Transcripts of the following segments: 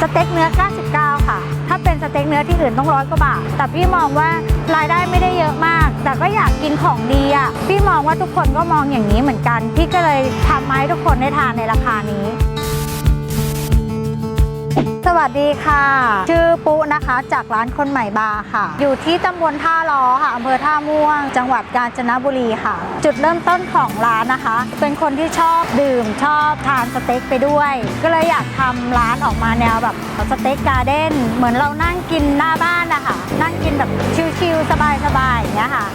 สเต็กเนื้อ 99 ค่ะ ถ้าเป็นสเต็กเนื้อที่อื่นต้องร้อยกว่าบาท แต่พี่มองว่ารายได้ไม่ได้เยอะมาก แต่ก็อยากกินของดีอะ พี่มองว่าทุกคนก็มองอย่างนี้เหมือนกัน พี่ก็เลยทำมาให้ทุกคนได้ทานในราคานี้ สวัสดีค่ะ ชื่อปุนะคะ จากร้านคนใหม่บาร์ค่ะ อยู่ที่ตำบลท่าล้อค่ะอำเภอท่าม่วง จังหวัดกาญจนบุรีค่ะ จุดเริ่มต้นของร้านนะคะ เป็นคนที่ชอบดื่มชอบทานสเต็กไปด้วย ก็เลยอยากทำร้านออกมาแนวแบบสเต็กการ์เด้นเหมือนเรานั่งกินหน้าบ้านนะคะนั่งกินแบบชิลๆสบายๆอย่างเงี้ยค่ะ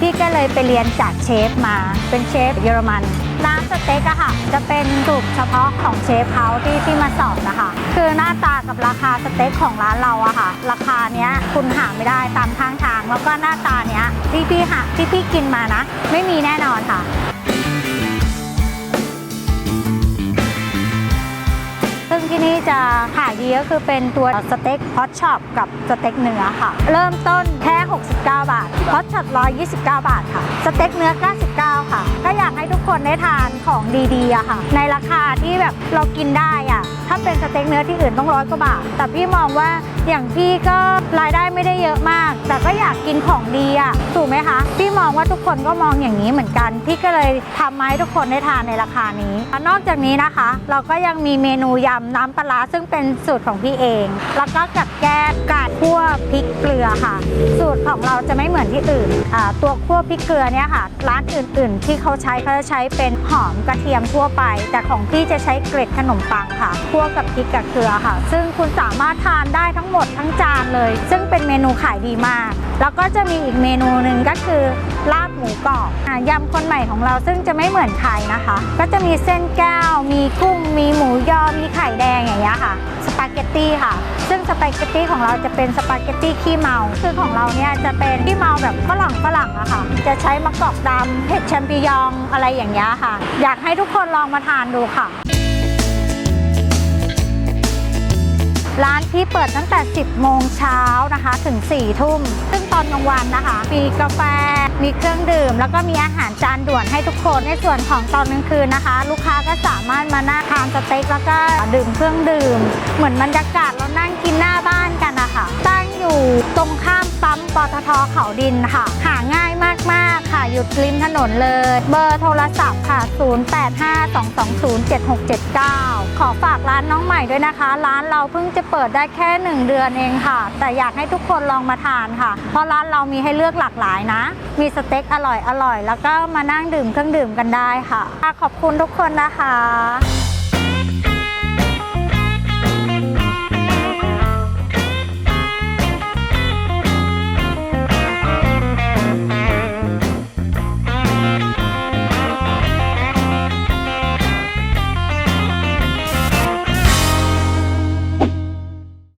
พี่ก็เลยไปเรียนจากเชฟมาเป็นเชฟเยอรมันร้านสเต็กอะค่ะ จะเป็นกลุ่มเฉพาะของเชฟเขาที่ที่มาสอนนะคะ คือหน้าตากับราคาสเต็กของร้านเราอะค่ะ ราคาเนี้ยคุณหาไม่ได้ตามข้างทาง แล้วก็หน้าตาเนี้ยที่พี่หาที่พี่กินมานะ ไม่มีแน่นอนค่ะ จะขายดีก็คือเป็นตัวสเต็กฮอตช็อปกับสเต็กเนื้อค่ะ เริ่มต้นแค่ 69 บาทฮอตช็อป129 บาทค่ะ สเต็กเนื้อ 99 ค่ะ ก็อยากให้ทุกคนได้ทานของดีๆอะค่ะ ในราคาที่แบบเรากินได้อะถ้าเป็นสเต็กเนื้อที่อื่นต้องร้อยกว่าบาท แต่พี่มองว่าอย่างพี่ก็รายได้ กินของดีอะถูกไหมคะพี่มองว่าทุกคนก็มองอย่างนี้เหมือนกัน พี่ก็เลยทำมาให้ทุกคนได้ทานในราคานี้ นอกจากนี้นะคะ เราก็ยังมีเมนูยำน้ำปลาซึ่งเป็นสูตรของพี่เอง แล้วก็กับแก้กาดคั่วพริกเกลือค่ะ สูตรของเราจะไม่เหมือนที่อื่นตัวคั่วพริกเกลือเนี่ยค่ะร้านอื่น ๆ ที่เขาใช้เขาจะใช้เป็นหอมกระเทียมทั่วไป แต่ของพี่จะใช้เกล็ดขนมปังค่ะคั่วกับพริกกับเกลือค่ะ ซึ่งคุณสามารถทานได้ทั้งหมดทั้งจานเลย ซึ่งเป็นเมนูขายดีมาก แล้วก็จะมีอีกเมนูหนึ่งก็คือลาบหมูกรอบยำคนใหม่ของเราซึ่งจะไม่เหมือนใครนะคะ ก็จะมีเส้นแก้ว มีกุ้ง มีหมูยอ มีไข่แดงอย่างเงี้ยค่ะ สปาเกตตี้ค่ะ ซึ่งสปาเกตตี้ของเราจะเป็นสปาเกตตี้ขี้เมา คือของเราเนี่ยจะเป็นขี้เมาแบบฝรั่งฝรั่งอะค่ะ จะใช้มะกอกดำเห็ดแชมปิญองอะไรอย่างเงี้ยค่ะ อยากให้ทุกคนลองมาทานดูค่ะ ที่เปิดตั้งแต่ 10 โมงเช้านะคะ ถึง 4 ทุ่ม ซึ่งตอนกลางวันนะคะ มีกาแฟ มีเครื่องดื่ม แล้วก็มีอาหารจานด่วนให้ทุกคน ในส่วนของตอนกลางคืนนะคะ ลูกค้าก็สามารถมานั่งทานสเต็กแล้วก็ดื่มเครื่องดื่ม เหมือนบรรยากาศเรานั่งกินหน้าบ้านกันนะคะตั้งอยู่ตรงข้ามปั๊มปตทเขาดินค่ะ หาง่ายมาก อยู่ริมถนนเลย เบอร์โทรศัพท์ค่ะ 0852207679 ขอฝากร้านน้องใหม่ด้วยนะคะ ร้านเราเพิ่งจะเปิดได้แค่ 1 เดือนเองค่ะ แต่อยากให้ทุกคนลองมาทานค่ะ เพราะร้านเรามีให้เลือกหลากหลายนะ มีสเต็กอร่อยอร่อย แล้วก็มานั่งดื่มเครื่องดื่มกันได้ค่ะ ขอบคุณทุกคนนะคะ